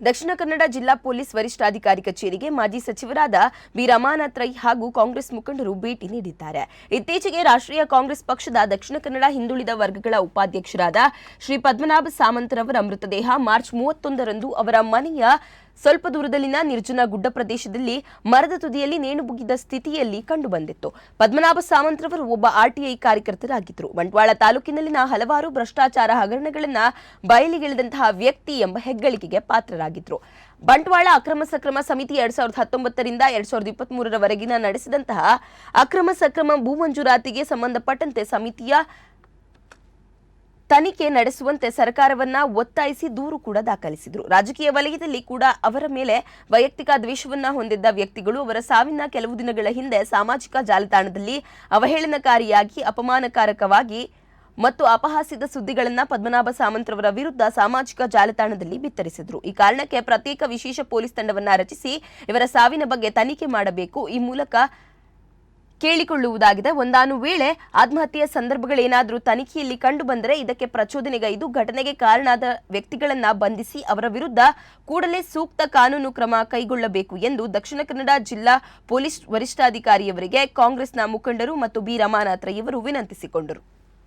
ದಕ್ಷಿಣ ಕನ್ನಡ ಜಿಲ್ಲಾ ಪೊಲೀಸ್ ವರಿಷ್ಠಾಧಿಕಾರಿ ಕಚೇರಿಗೆ ಮಾಜಿ ಸಚಿವರಾದ ಬಿ ರಮಾನಾಥ್ ರೈ ಹಾಗೂ ಕಾಂಗ್ರೆಸ್ ಮುಖಂಡರು ಭೇಟಿ ನೀಡಿದ್ದಾರೆ. ಇತ್ತೀಚೆಗೆ ರಾಷ್ಟ್ರೀಯ ಕಾಂಗ್ರೆಸ್ ಪಕ್ಷದ ದಕ್ಷಿಣ ಕನ್ನಡ ಹಿಂದುಳಿದ ವರ್ಗಗಳ ಉಪಾಧ್ಯಕ್ಷರಾದ ಶ್ರೀ ಪದ್ಮನಾಭ ಸಾಮಂತರವರ ಮೃತದೇಹ ಮಾರ್ಚ್ ಮೂವತ್ತೊಂದರಂದು ಅವರ ಮನೆಯ ಸ್ವಲ್ಪ ದೂರದಲ್ಲಿನ ನಿರ್ಜನ ಗುಡ್ಡ ಪ್ರದೇಶದಲ್ಲಿ ಮರದ ತುದಿಯಲ್ಲಿ ನೇಣು ಬುಗಿದ ಸ್ಥಿತಿಯಲ್ಲಿ ಕಂಡುಬಂದಿತ್ತು. ಪದ್ಮನಾಭ ಸಾಮಂತ್ರವರು ಒಬ್ಬ ಆರ್ಟಿಐ ಕಾರ್ಯಕರ್ತರಾಗಿದ್ದರು. ಬಂಟ್ವಾಳ ತಾಲೂಕಿನಲ್ಲಿನ ಹಲವಾರು ಭ್ರಷ್ಟಾಚಾರ ಹಗರಣಗಳನ್ನು ಬಯಲಿಗೆಳೆದಂತಹ ವ್ಯಕ್ತಿ ಎಂಬ ಹೆಗ್ಗಳಿಕೆಗೆ ಪಾತ್ರರಾಗಿದ್ದರು ಬಂಟ್ವಾಳ ಅಕ್ರಮ ಸಕ್ರಮ ಸಮಿತಿ ಎರಡ್ ಸಾವಿರದ ಹತ್ತೊಂಬತ್ತರಿಂದ ಎರಡ್ ಸಾವಿರದ ಇಪ್ಪತ್ತ್ ಮೂರರವರೆಗಿನ ನಡೆಸಿದಂತಹ ಅಕ್ರಮ ಸಕ್ರಮ ಭೂ ಮಂಜೂರಾತಿಗೆ ಸಂಬಂಧಪಟ್ಟಂತೆ ಸಮಿತಿಯ ತನಿಖೆ ನಡೆಸುವಂತೆ ಸರ್ಕಾರವನ್ನ ಒತ್ತಾಯಿಸಿ ದೂರು ಕೂಡ ದಾಖಲಿಸಿದ್ರು. ರಾಜಕೀಯ ವಲಯದಲ್ಲಿ ಕೂಡ ಅವರ ಮೇಲೆ ವೈಯಕ್ತಿಕ ದ್ವೇಷವನ್ನ ಹೊಂದಿದ್ದ ವ್ಯಕ್ತಿಗಳು ಅವರ ಸಾವಿನ ಕೆಲವು ದಿನಗಳ ಹಿಂದೆ ಸಾಮಾಜಿಕ ಜಾಲತಾಣದಲ್ಲಿ ಅವಹೇಳನಕಾರಿಯಾಗಿ, ಅಪಮಾನಕಾರಕವಾಗಿ ಮತ್ತು ಅಪಹಾಸ್ಯದ ಸುದ್ದಿಗಳನ್ನ ಪದ್ಮನಾಭ ಸಾಮಂತ್ರವರ ವಿರುದ್ಧ ಸಾಮಾಜಿಕ ಜಾಲತಾಣದಲ್ಲಿ ಬಿತ್ತರಿಸಿದ್ರು. ಈ ಕಾರಣಕ್ಕೆ ಪ್ರತ್ಯೇಕ ವಿಶೇಷ ಪೊಲೀಸ್ ತಂಡವನ್ನ ರಚಿಸಿ ಇವರ ಸಾವಿನ ಬಗ್ಗೆ ತನಿಖೆ ಮಾಡಬೇಕು. ಈ ಮೂಲಕ ಕೇಳಿಕೊಳ್ಳುವುದಾಗಿದೆ. ಒಂದಾನು ವೇಳೆ ಆತ್ಮಹತ್ಯೆಯ ಸಂದರ್ಭಗಳೇನಾದರೂ ತನಿಖೆಯಲ್ಲಿ ಕಂಡು ಬಂದರೆ ಇದಕ್ಕೆ ಪ್ರಚೋದನೆಗೈದು ಘಟನೆಗೆ ಕಾರಣಾದ ವ್ಯಕ್ತಿಗಳನ್ನು ಬಂಧಿಸಿ ಅವರ ವಿರುದ್ಧ ಕೂಡಲೇ ಸೂಕ್ತ ಕಾನೂನು ಕ್ರಮ ಕೈಗೊಳ್ಳಬೇಕು ಎಂದು ದಕ್ಷಿಣ ಕನ್ನಡ ಜಿಲ್ಲಾ ಪೊಲೀಸ್ ವರಿಷ್ಠಾಧಿಕಾರಿಯವರಿಗೆ ಕಾಂಗ್ರೆಸ್ನ ಮುಖಂಡರು ಮತ್ತು ಬಿ ಇವರು ವಿನಂತಿಸಿಕೊಂಡರು.